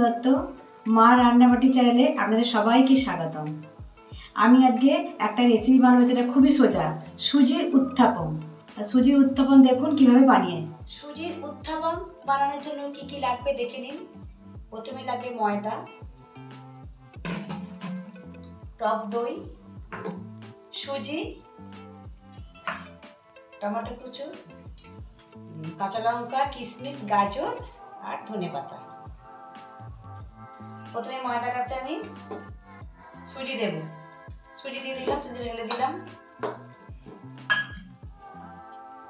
দত্ত, মা রান্নাবাটি চ্যানেলে আপনাদের সবাইকে স্বাগতম। আমি আজকে একটা রেসিপি বানাবো সেটা খুবই সোজা, সুজির উত্থাপন। সুজির উত্থাপন দেখুন কীভাবে বানিয়ে। সুজির উত্থাপন বানানোর জন্য কি কি লাগবে দেখে নিন। প্রথমে লাগবে ময়দা, টক দই, সুজি, টমেটো কুচু কাঁচা লঙ্কা, কিশমিশ, গাজর আর ধনে পাতা। প্রথমে ময়দাটাতে আমি সুজি দেব। সুজি দিয়ে দিলাম, সুজি ঢেলে দিলাম।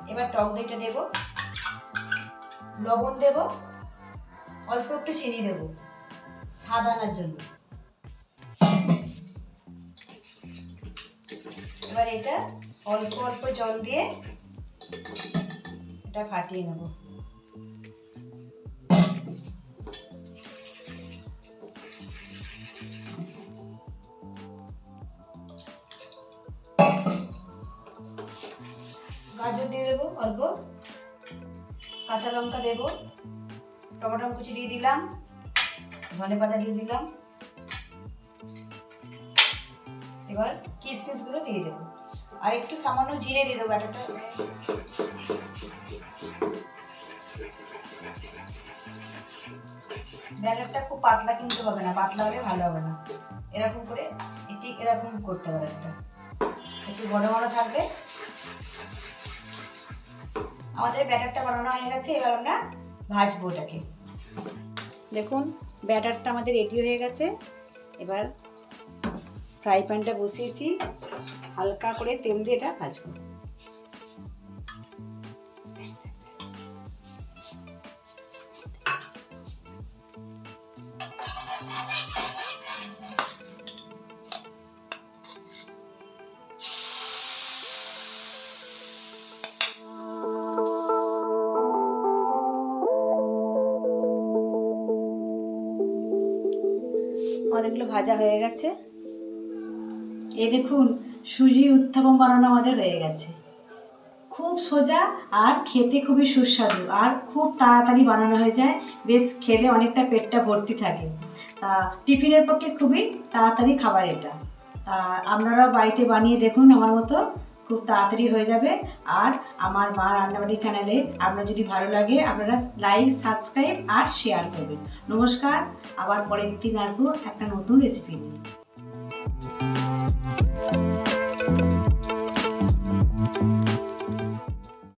এবার টক দইটা দেব। লবণ দেব। অল্প একটু চিনি দেব। স্বাদ আনার জন্য। এবার এটা অল্প অল্প জল দিয়ে এটা ফাটিয়ে নেব। গাজর দিয়ে দেবো অল্প। কাঁচা লঙ্কা দেবো। টমেটো কুচি দিয়ে দিলাম। ধনে পাতা দিয়ে দিলাম। এবার কিশমিশগুলো দিয়ে দেবো। আর একটু সামান্য জিরে দিয়ে দেবো ব্যাটারটা। ব্যাটারটা খুব পাতলা কিন্তু হবে না, পাতলা হলে ভালো হবে না। এরকম করে এটি এরকম করতে হবে একটা একটু বড় বড় থাকবে। আমাদের ব্যাটারটা বানানো হয়ে গেছে, এবার আমরা ভাজবো ওটাকে। দেখুন, ব্যাটারটা আমাদের রেডি হয়ে গেছে। এবার ফ্রাই প্যানটা বসিয়েছি, হালকা করে তেল দিয়ে এটা ভাজবো। আমাদেরগুলো ভাজা হয়ে গেছে। এই দেখুন, সুজি উত্থাপন বানানো আমাদের হয়ে গেছে। খুব সোজা আর খেতে খুবই সুস্বাদু আর খুব তাড়াতাড়ি বানানো হয়ে যায়। বেশ খেলে অনেকটা পেটটা ভর্তি থাকে। তা টিফিনের পক্ষে খুবই তাড়াতাড়ি খাবার এটা। তা আপনারাও বাড়িতে বানিয়ে দেখুন আমার মতো। খুব তাড়াতাড়ি হয়ে যাবে। আর আমার মা রান্নাবাড়ি চ্যানেলে আপনার যদি ভালো লাগে, আপনারা লাইক সাবস্ক্রাইব আর শেয়ার করবেন। নমস্কার, আবার পরের দিন আসব একটা নতুন রেসিপি নিয়ে।